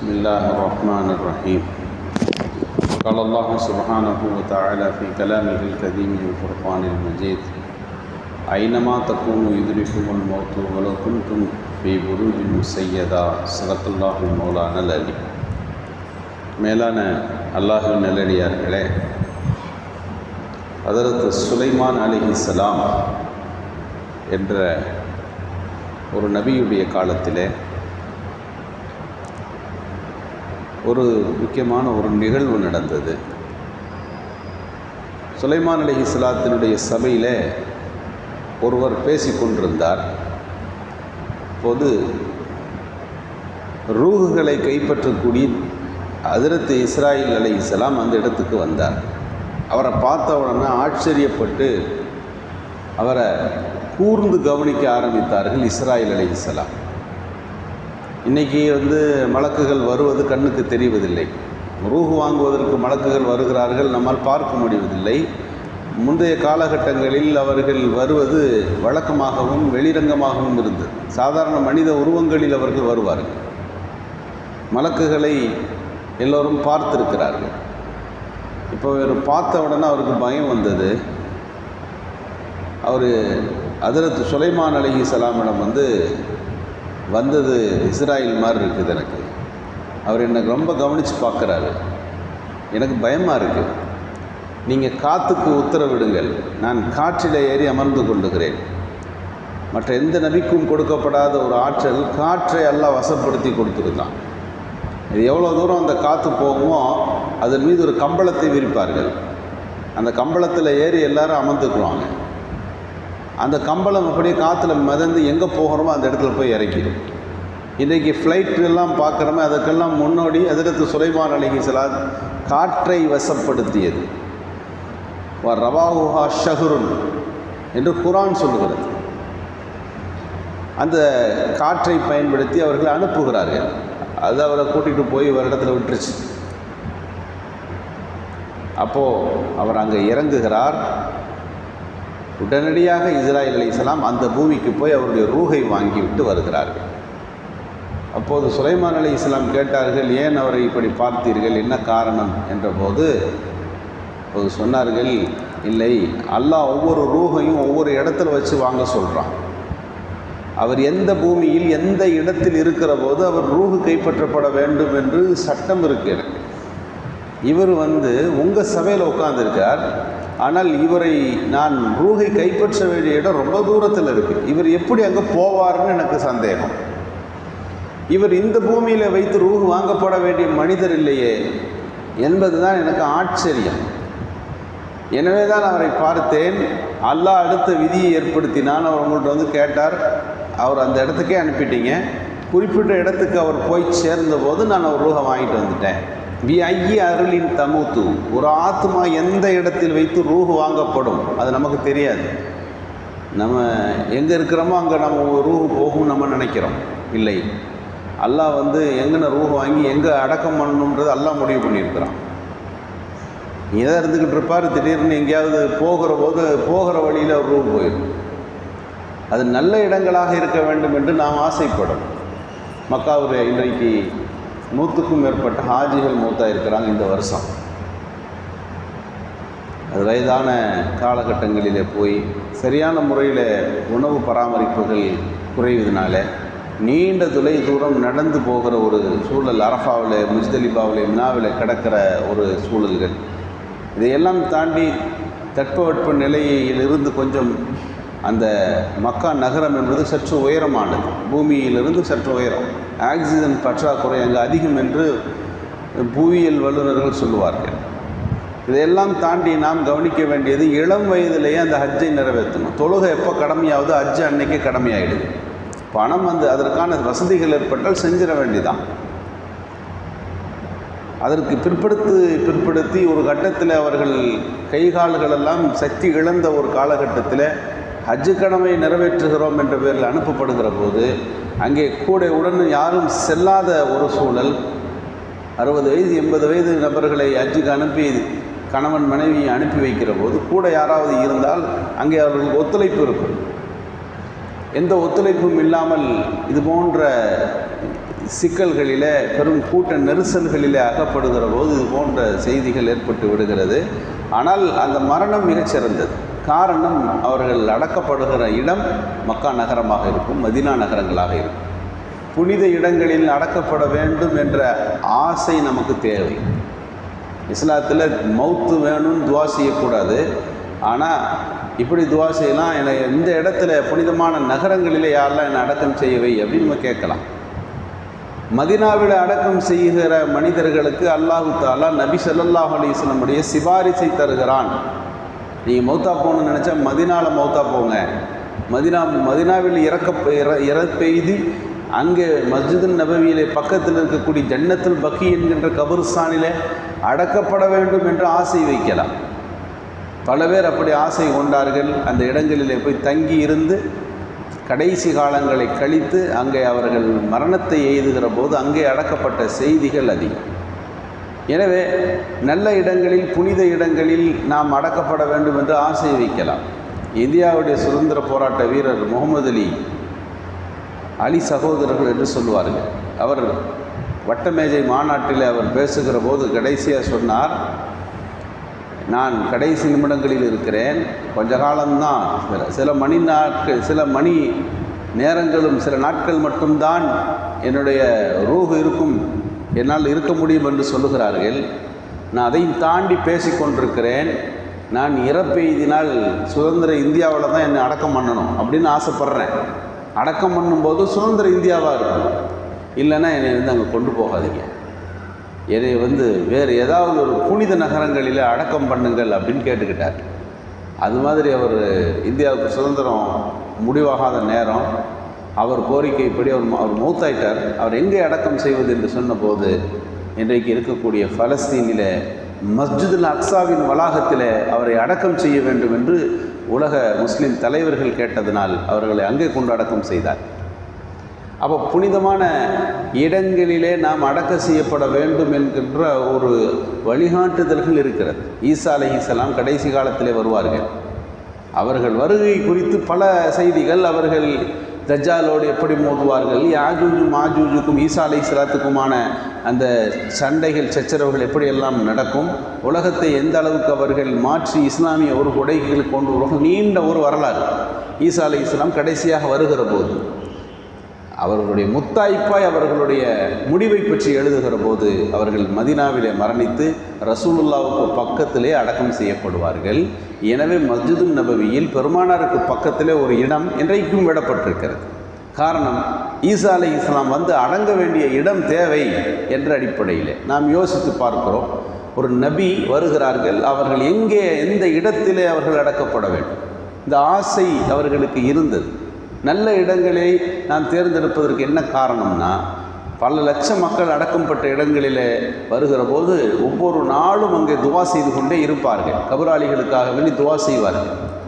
بسم الله الرحمن الرحيم قال الله سبحانه وتعالى في كلامه الكريم الفرقان المجيد أينما تكونوا يدرككم الموت ولو كنتم في بروج مسيدة صدق الله المولانا العلي மேலான அல்லாஹின் நல்லடியார்களே அதரத்து சுலைமான் அலிஹிஸ்ஸலாம் என்ற ஒரு நபியுடைய காலத்திலே ஒரு முக்கியமான ஒரு நிகழ்வு நடந்தது. சுலைமான் அலி இஸ்லாத்தினுடைய சபையில் ஒருவர் பேசி கொண்டிருந்தார். அப்போது ரூகுகளை கைப்பற்றக்கூடிய அதிரத்து இஸ்ராயில் அலி இஸ்லாம் அந்த இடத்துக்கு வந்தார். அவரை பார்த்த உடனே ஆச்சரியப்பட்டு அவரை கூர்ந்து கவனிக்க ஆரம்பித்தார்கள் இஸ்ராயில் அலி இஸ்லாம் இன்றைக்கி வந்து மலக்குகள் வருவது கண்ணுக்கு தெரிவதில்லை. ரூஹு வாங்குவதற்கு மலக்குகள் வருகிறார்கள் நம்மால் பார்க்க முடிவதில்லை. முந்தைய காலகட்டங்களில் அவர்கள் வருவது வழக்கமாகவும் வெளிரங்கமாகவும் இருந்தது. சாதாரண மனித உருவங்களில் அவர்கள் வருவார்கள். மலக்குகளை எல்லோரும் பார்த்திருக்கிறார்கள். இப்போ இவர் பார்த்த உடனே அவருக்கு பயம் வந்தது. அவர் அதிரத்து சுலைமான் அலஹி சலாமிடம் வந்து வந்தது இஸ்ராயில் மாதிரி இருக்குது எனக்கு. அவர் எனக்கு ரொம்ப கவனித்து பார்க்குறாரு. எனக்கு பயமாக இருக்குது நீங்கள் காற்றுக்கு உத்தரவிடுங்கள். நான் காற்றில் ஏறி அமர்ந்து கொள்ளுகிறேன். மற்ற எந்த நபிக்கும் கொடுக்கப்படாத ஒரு ஆற்றல் காற்றை எல்லாம் வசப்படுத்தி கொடுத்துருந்தான். இது எவ்வளோ தூரம் அந்த காற்று போகுமோ அதன் மீது ஒரு கம்பளத்தை விரிப்பார்கள். அந்த கம்பளத்தில் ஏறி எல்லாரும் அமர்ந்துக்குவாங்க. அந்த கம்பளம் அப்படியே காற்றுல மிதந்து எங்கே போகிறோமோ அந்த இடத்துல போய் இறக்கிடும். இன்றைக்கி ஃப்ளைட்லாம் பார்க்குறோமே அதுக்கெல்லாம் முன்னோடி எதிர்த்து சுலைமான் அலிஹி சிலா காற்றை வசப்படுத்தியது. வ ஷஹருன் என்று குரான் சொல்லுகிறது. அந்த காற்றை பயன்படுத்தி அவர்கள் அனுப்புகிறார்கள். அது அவரை கூட்டிகிட்டு போய் ஒரு இடத்துல விட்டுருச்சு. அப்போது அவர் அங்கே இறங்குகிறார். உடனடியாக இஸ்ராயல் அலி இஸ்லாம் அந்த பூமிக்கு போய் அவருடைய ரூகை வாங்கி விட்டு வருகிறார்கள். அப்போது சுலைமான் அலி இஸ்லாம் கேட்டார்கள் ஏன் அவரை இப்படி பார்த்தீர்கள்? என்ன காரணம்? என்றபோது அப்போது சொன்னார்கள் இல்லை அல்லாஹ் ஒவ்வொரு ரூகையும் ஒவ்வொரு இடத்துல வச்சு வாங்க சொல்கிறான் அவர் எந்த பூமியில் எந்த இடத்தில் இருக்கிற போது அவர் ரூஹு கைப்பற்றப்பட வேண்டும் என்று சட்டம் இருக்கிறது இவர் வந்து உங்கள் சபையில் உட்காந்துருக்கார் ஆனால் இவரை நான் ரூகை கைப்பற்ற வேண்டிய இடம் ரொம்ப தூரத்தில் இருக்குது இவர் எப்படி அங்கே போவார்னு எனக்கு சந்தேகம். இவர் இந்த பூமியில் வைத்து ரூஹ் வாங்கப்பட வேண்டிய மனிதர் இல்லையே என்பது தான் எனக்கு ஆச்சரியம். எனவே தான் அவரை பார்த்தேன். அல்லாஹ் அடுத்த விதியை ஏற்படுத்தினான். அவர் உங்கள்கிட்ட வந்து கேட்டார். அவர் அந்த இடத்துக்கே அனுப்பிட்டீங்க. குறிப்பிட்ட இடத்துக்கு அவர் போய் சேர்ந்தபோது நான் அவர் ரூஹை வாங்கிட்டு வந்துட்டேன். வி ஐய அருளின் தமுத்து. ஒரு ஆத்மா எந்த இடத்தில் வைத்து ரூஹு வாங்கப்படும்? அது நமக்கு தெரியாது. நம்ம எங்கே இருக்கிறோமோ அங்கே நம்ம ரூஹு போகும் நம்ம நினைக்கிறோம். இல்லை. அல்லாஹ் வந்து எங்கன ரூஹு வாங்கி எங்கே அடக்கம் பண்ணணுன்றது அல்லாஹ் முடிவு பண்ணியிருக்கிறான். இதை இருந்துக்கிட்டு இருப்பார் திடீர்னு எங்கேயாவது போகிற போது போகிற வழியில் ஒரு ரூஹ் போயிடும். அது நல்ல இடங்களாக இருக்க வேண்டும் என்று நாம் ஆசைப்படும் மக்காவுரை இன்றைக்கு நூற்றுக்கும் மேற்பட்ட ஹாஜிகள் மூத்தாக இருக்கிறாங்க இந்த வருஷம். அது வயதான காலகட்டங்களில் போய் சரியான முறையில் உணவு பராமரிப்புகள் குறைவதனால நீண்ட தொலை தூரம் நடந்து போகிற ஒரு சூழல் அரஃபாவில் முஜ்தலிபாவில் மினாவில் கிடக்கிற ஒரு சூழல்கள். இதையெல்லாம் தாண்டி தட்பவெட்ப நிலையிலிருந்து கொஞ்சம் அந்த மக்கா நகரம் என்பது சற்று உயரமானது. பூமியிலிருந்து சற்று உயரம். ஆக்சிஜன் பற்றாக்குறை அங்கே அதிகம் என்று புவியியல் வல்லுநர்கள் சொல்லுவார்கள். இதையெல்லாம் தாண்டி நாம் கவனிக்க வேண்டியது இளம் வயதிலேயே அந்த ஹஜ்ஜை நிறைவேற்றணும். தொழுகை எப்போ கடமையாவது ஹஜ்ஜு அன்னைக்கு கடமையாயிடுது. பணம் வந்து அதற்கான வசதிகள் ஏற்பட்டால் செஞ்சிட வேண்டிதான் அதற்கு பிற்படுத்து பிற்படுத்தி ஒரு கட்டத்தில் அவர்கள் கைகால்களெல்லாம் சக்தி இழந்த ஒரு காலகட்டத்தில் ஹஜ்ஜு கடமை நிறைவேற்றுகிறோம் என்ற பேரில் அனுப்பப்படுகிற போது அங்கே கூட உடன் யாரும் செல்லாத ஒரு சூழல் அறுபது வயது எண்பது வயது நபர்களை ஹஜ்ஜுக்கு அனுப்பி கணவன் மனைவி அனுப்பி வைக்கிற போது கூட யாராவது இருந்தால் அங்கே அவர்களுக்கு ஒத்துழைப்பு இருக்கும். எந்த ஒத்துழைப்பும் இல்லாமல் இது போன்ற சிக்கல்களிலே பெரும் கூட்ட நெரிசல்களிலே அகப்படுகிற போது இது போன்ற செய்திகள் ஏற்பட்டு விடுகிறது. ஆனால் அந்த மரணம் மிகச்சிறந்தது. காரணம் அவர்கள் அடக்கப்படுகிற இடம் மக்கா நகரமாக இருக்கும் மதினா நகரங்களாக இருக்கும். புனித இடங்களில் அடக்கப்பட வேண்டும் என்ற ஆசை நமக்கு தேவை. இஸ்லாத்தில் மௌத்து வேணும்னு துவா செய்யக்கூடாது. ஆனால் இப்படி துவா செய்யலாம் என்னை இந்த இடத்துல புனிதமான நகரங்களில் யாரெல்லாம் என்னை அடக்கம் செய்யவை அப்படின்னு நம்ம கேட்கலாம். மதினாவில் அடக்கம் செய்கிற மனிதர்களுக்கு அல்லாஹு தாலா நபி ஸல்லல்லாஹு அலைஹி வஸல்லமுடைய சிபாரிசை தருகிறான். நீங்கள் மௌத்தா போகணும்னு நினச்சா மதினாவில் மௌத்தா போங்க. மதினா மதினாவில் இறக்க இற இறப்பெய்தி அங்கே மஸ்ஜிது நபவியிலே பக்கத்தில் இருக்கக்கூடிய ஜன்னத்துல் பக்கி என்கின்ற கபருஸ்தானிலே அடக்கப்பட வேண்டும் என்று ஆசை வைக்கலாம். பல பேர் அப்படி ஆசை கொண்டார்கள். அந்த இடங்களிலே போய் தங்கி இருந்து கடைசி காலங்களை கழித்து அங்கே அவர்கள் மரணத்தை எய்துகிற போது அங்கே அடக்கப்பட்ட செய்திகள் அதிகம். எனவே நல்ல இடங்களில் புனித இடங்களில் நாம் அடக்கப்பட வேண்டும் என்று ஆசை வைக்கலாம் இந்தியாவுடைய சுதந்திர போராட்ட வீரர் முகமது அலி அலி சகோதரர்கள் என்று சொல்லுவார்கள். அவர் வட்டமேஜை மாநாட்டில் அவர் பேசுகிற போது கடைசியாக சொன்னார் நான் கடைசி நிமிடங்களில் இருக்கிறேன். கொஞ்ச காலம்தான். சில சில மணி நாட்கள் சில மணி நேரங்களும் சில நாட்கள் மட்டும்தான் என்னுடைய ரூஹ் இருக்கும். என்னால் இருக்க முடியும் என்று சொல்லுகிறார்கள். நான் அதையும் தாண்டி பேசிக்கொண்டிருக்கிறேன் நான் இறப்பெய்தினால் சுதந்திர இந்தியாவில் தான் என்னை அடக்கம் பண்ணணும் அப்படின்னு ஆசைப்பட்றேன். அடக்கம் பண்ணும்போது சுதந்திர இந்தியாவாக இருக்கும். இல்லைன்னா என்னை வந்து அங்கே கொண்டு போகாதீங்க. என்னை வந்து வேறு ஏதாவது ஒரு புனித நகரங்களில் அடக்கம் பண்ணுங்கள் அப்படின்னு கேட்டுக்கிட்டார். அது மாதிரி அவர் இந்தியாவுக்கு சுதந்திரம் முடிவாகாத நேரம் அவர் கோரிக்கைப்படி அவர் அவர் மௌத்தாயிட்டார். அவர் எங்கே அடக்கம் செய்வது என்று சொன்னபோது இன்றைக்கு இருக்கக்கூடிய பலஸ்தீனில் மஸ்ஜிதுல் அக்சாவின் வளாகத்தில் அவரை அடக்கம் செய்ய வேண்டும் என்று உலக முஸ்லீம் தலைவர்கள் கேட்டதனால் அவர்களை அங்கே கொண்டு அடக்கம் செய்தார். அப்போ புனிதமான இடங்களிலே நாம் அடக்க செய்யப்பட வேண்டும் என்கின்ற ஒரு வழிகாட்டுதல்கள் இருக்கிறது. ஈசா அலைஹிஸ்ஸலாம் கடைசி காலத்திலே வருவார்கள். அவர்கள் வருகை குறித்து பல செய்திகள் அவர்கள் தஜ்ஜாலோடு எப்படி மோதுவார்கள்? யாஜூஜு மாஜூஜுக்கும் ஈசா அலை சலாத்துக்குமான அந்த சண்டைகள் சச்சரவுகள் எப்படியெல்லாம் நடக்கும்? உலகத்தை எந்த அளவுக்கு அவர்கள் மாற்றி இஸ்லாமிய ஒரு கொடைகள் கொண்டு வருவார்கள்? நீண்ட ஒரு வரலாறு. ஈசா அலை இஸ்லாம் கடைசியாக வருகிற போது அவர்களுடைய முத்தாய்ப்பாய் அவர்களுடைய முடிவை பற்றி எழுதுகிற போது அவர்கள் மதினாவிலே மரணித்து ரசூலுல்லாவுக்கு பக்கத்திலே அடக்கம் செய்யப்படுவார்கள். எனவே மஸ்ஜிது நபவியில் பெருமானாருக்கு பக்கத்திலே ஒரு இடம் இன்றைக்கும் விடப்பட்டிருக்கிறது. காரணம் ஈசா அலி இஸ்லாம் வந்து அடங்க வேண்டிய இடம் தேவை என்ற அடிப்படையில். நாம் யோசித்து பார்க்கிறோம் ஒரு நபி வருகிறார்கள் அவர்கள் எங்கே எந்த இடத்திலே அவர்கள் அடக்கப்பட வேண்டும்? இந்த ஆசை அவர்களுக்கு இருந்தது. நல்ல இடங்களை நாம் தேர்ந்தெடுப்பதற்கு என்ன காரணம்னா பல லட்சம் மக்கள் அடக்கம்பட்ட இடங்களில் வருகிற போது ஒவ்வொரு நாளும் அங்கே துவா செய்து கொண்டே இருப்பார்கள். கபராளிகளுக்காக வேண்டி துவா செய்வார்கள்.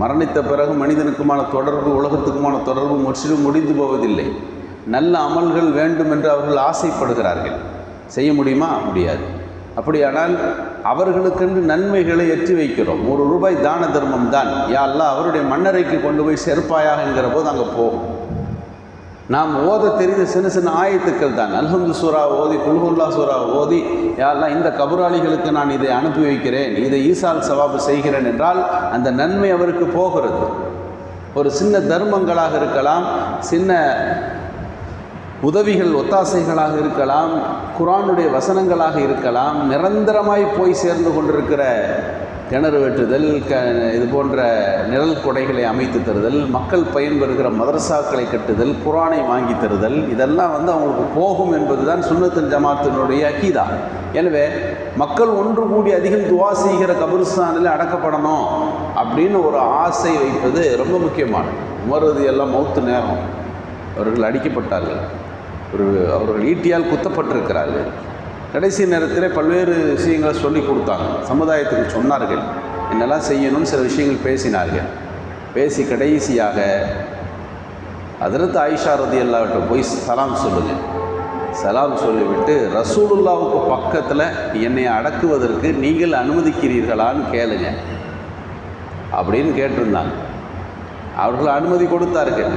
மரணித்த பிறகு மனிதனுக்குமான தொடர்பு உலகத்துக்குமான தொடர்பு முற்றிலும் முடிந்து போவதில்லை. நல்ல அமல்கள் வேண்டும் என்று அவர்கள் ஆசைப்படுகிறார்கள். செய்ய முடியுமா? முடியாது. அப்படியானால் அவர்களுக்கென்று நன்மைகளை எற்றி வைக்கிறோம். ஒரு ரூபாய் தான தர்மம் தான். யாரெல்லாம் அவருடைய மன்னரைக்கு கொண்டு போய் சேர்ப்பாயாக என்கிற போது அங்கே போகும் நாம் ஓத தெரிந்த சின்ன சின்ன ஆயத்துக்கள் தான். அல்ஹம்து சூரா ஓதி குல்ஹுல்லா சூரா ஓதி யாரெல்லாம் இந்த கபராளிகளுக்கு நான் இதை அனுப்பி வைக்கிறேன். இதை ஈசால் சவாபு செய்கிறேன் என்றால் அந்த நன்மை அவருக்கு போகிறது. ஒரு சின்ன தர்மங்களாக இருக்கலாம் சின்ன உதவிகள் ஒத்தாசைகளாக இருக்கலாம் குரானுடைய வசனங்களாக இருக்கலாம் நிரந்தரமாய் போய் சேர்ந்து கொண்டிருக்கிற கிணறு வெட்டுதல் க இது போன்ற நிழல் கொடைகளை அமைத்து தருதல் மக்கள் பயன்பெறுகிற மதரசாக்களை கட்டுதல் குரானை வாங்கி தருதல் இதெல்லாம் வந்து அவங்களுக்கு போகும் என்பதுதான் சுன்னத்தின் ஜமாத்தினுடைய அக்கீதா எனவே மக்கள் ஒன்று கூடி அதிகம் துவா செய்கிற கபிரிஸ்தானில் அடக்கப்படணும் அப்படின்னு ஒரு ஆசை வைப்பது ரொம்ப முக்கியமானது. உமரது எல்லாம் மௌத்து நேரம். அவர்கள் அடிக்கப்பட்டார்கள். ஒரு அவர்கள் ஈட்டியால் குத்தப்பட்டிருக்கிறார்கள். கடைசி நேரத்தில் பல்வேறு விஷயங்களை சொல்லி கொடுத்தாங்க. சமுதாயத்துக்கு சொன்னார்கள். என்னெல்லாம் செய்யணும்னு சில விஷயங்கள் பேசினார்கள். பேசி கடைசியாக அதிரத்து ஆயிஷா ரதி அல்லாவிட்ட போய் சலாம் சொல்லுங்கள் சலாம் சொல்லிவிட்டு ரசூலுல்லாவுக்கு பக்கத்தில் என்னை அடக்குவதற்கு நீங்கள் அனுமதிக்கிறீர்களான்னு கேளுங்க. அப்படின்னு கேட்டிருந்தாங்க. அவர்கள் அனுமதி கொடுத்தார்கள்.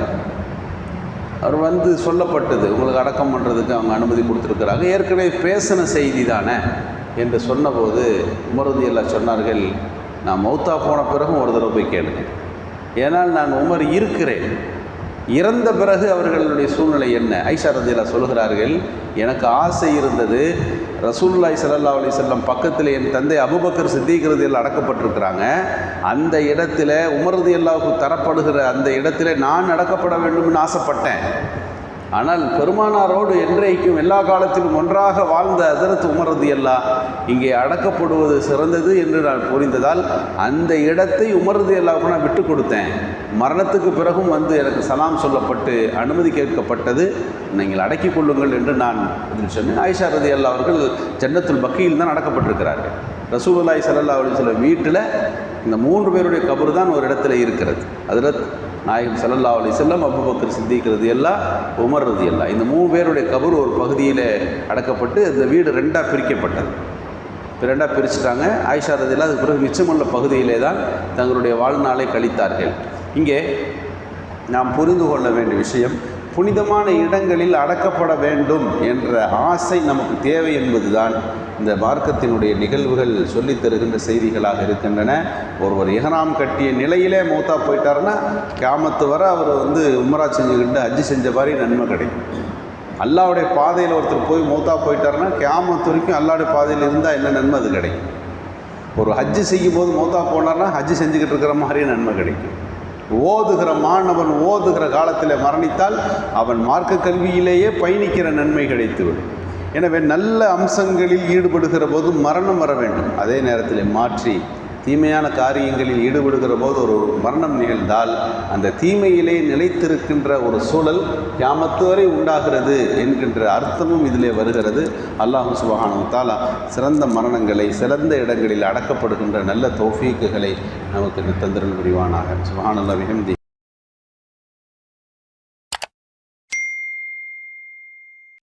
அவர் வந்து சொல்லப்பட்டது. உங்களுக்கு அடக்கம் பண்ணுறதுக்கு அவங்க அனுமதி கொடுத்துருக்குறாங்க. ஏற்கனவே பேசின செய்தி தானே? என்று சொன்னபோது உமரதி எல்லாம் சொன்னார்கள் நான் மௌத்தா போன பிறகும் ஒரு தடவை போய் கேளுங்க. ஏன்னால் நான் உமர் இருக்கிறேன். இறந்த பிறகு அவர்களுடைய சூழ்நிலை என்ன? ஐஷா ரதியல்லா சொல்கிறார்கள் எனக்கு ஆசை இருந்தது ரசூல்லாய் சல்லா அலி செல்லம் பக்கத்தில் என் தந்தை அபுபக்கர் சித்திகிறதில் அடக்கப்பட்டிருக்கிறாங்க. அந்த இடத்துல உமரது எல்லாவுக்கு தரப்படுகிற அந்த இடத்துல நான் அடக்கப்பட வேண்டும்னு ஆசைப்பட்டேன். ஆனால் பெருமானாரோடு என்றைக்கும் எல்லா காலத்திலும் ஒன்றாக வாழ்ந்த அதரத்து உமரது அல்லா இங்கே அடக்கப்படுவது சிறந்தது என்று நான் புரிந்ததால் அந்த இடத்தை உமரது எல்லாருக்கும் நான் விட்டு கொடுத்தேன். மரணத்துக்கு பிறகும் வந்து எனக்கு சலாம் சொல்லப்பட்டு அனுமதி கேட்கப்பட்டது. நீங்கள் அடக்கிக் கொள்ளுங்கள் என்று நான் இதில் சொன்னேன். ஆயிஷா ரதி அல்லா அவர்கள் ஜன்னத்துல் பக்கியில் தான் அடக்கப்பட்டிருக்கிறார்கள். ரசூலாய் ஸல்லல்லாஹு அலைஹி வஸல்லம் வீட்டில் இந்த மூன்று பேருடைய கபர் தான் ஒரு இடத்துல இருக்கிறது. அதில் நாயகம் சல்லல்லா அலி செல்லம் அபூபக்கர் சித்திக்கிறது எல்லாம் உமர்றது எல்லாம் இந்த மூணு பேருடைய கபர் ஒரு பகுதியில் அடக்கப்பட்டு இந்த வீடு ரெண்டாக பிரிக்கப்பட்டது. ரெண்டாக பிரிச்சுட்டாங்க. ஆயிஷா ரதியெல்லாம் அதுக்கு பிறகு மிச்சமுள்ள பகுதியிலே தான் தங்களுடைய வாழ்நாளை கழித்தார்கள். இங்கே நாம் புரிந்து கொள்ள வேண்டிய விஷயம் புனிதமான இடங்களில் அடக்கப்பட வேண்டும் என்ற ஆசை நமக்கு தேவை என்பதுதான் இந்த மார்க்கத்தினுடைய நிகழ்வுகள் சொல்லித் தருகின்ற செய்திகளாக இருக்கின்றன. ஒருவர் இஹராம் கட்டிய நிலையிலே மூத்தா போயிட்டாருன்னா கிராமத்து வர அவர் வந்து உம்ரா செஞ்சுக்கிட்டு அஜி செஞ்ச மாதிரி நன்மை கிடைக்கும். அல்லாவுடைய பாதையில் ஒருத்தர் போய் மூத்தா போயிட்டாருன்னா கேமத்து வரைக்கும் அல்லாவுடைய பாதையில் இருந்தால் என்ன நன்மை அது கிடைக்கும். ஒரு ஹஜ்ஜு செய்யும் போது மௌத்தா போனார்னா ஹஜ்ஜு செஞ்சுக்கிட்டு இருக்கிற மாதிரியே நன்மை கிடைக்கும். ஓதுகிற மாணவன் ஓதுகிற காலத்தில் மரணித்தால் அவன் மார்க்க கல்வியிலேயே பயணிக்கிற நன்மை கிடைத்துவிடும். எனவே நல்ல அம்சங்களில் ஈடுபடுகிற போது மரணம் வர வேண்டும். அதே நேரத்தில் மாற்றி தீமையான காரியங்களில் ஈடுபடுகிற போது ஒரு மரணம் நிகழ்ந்தால் அந்த தீமையிலே நிலைத்திருக்கின்ற ஒரு சூழல் கியாமத்து வரை உண்டாகிறது என்கின்ற அர்த்தமும் இதிலே வருகிறது. அல்லாஹு சுபஹானு தாலா சிறந்த மரணங்களை சிறந்த இடங்களில் அடக்கப்படுகின்ற நல்ல தோஃபீக்குகளை நமக்கு தந்திரன் புரிவானாக. சுபஹானல்லா விஹம்தி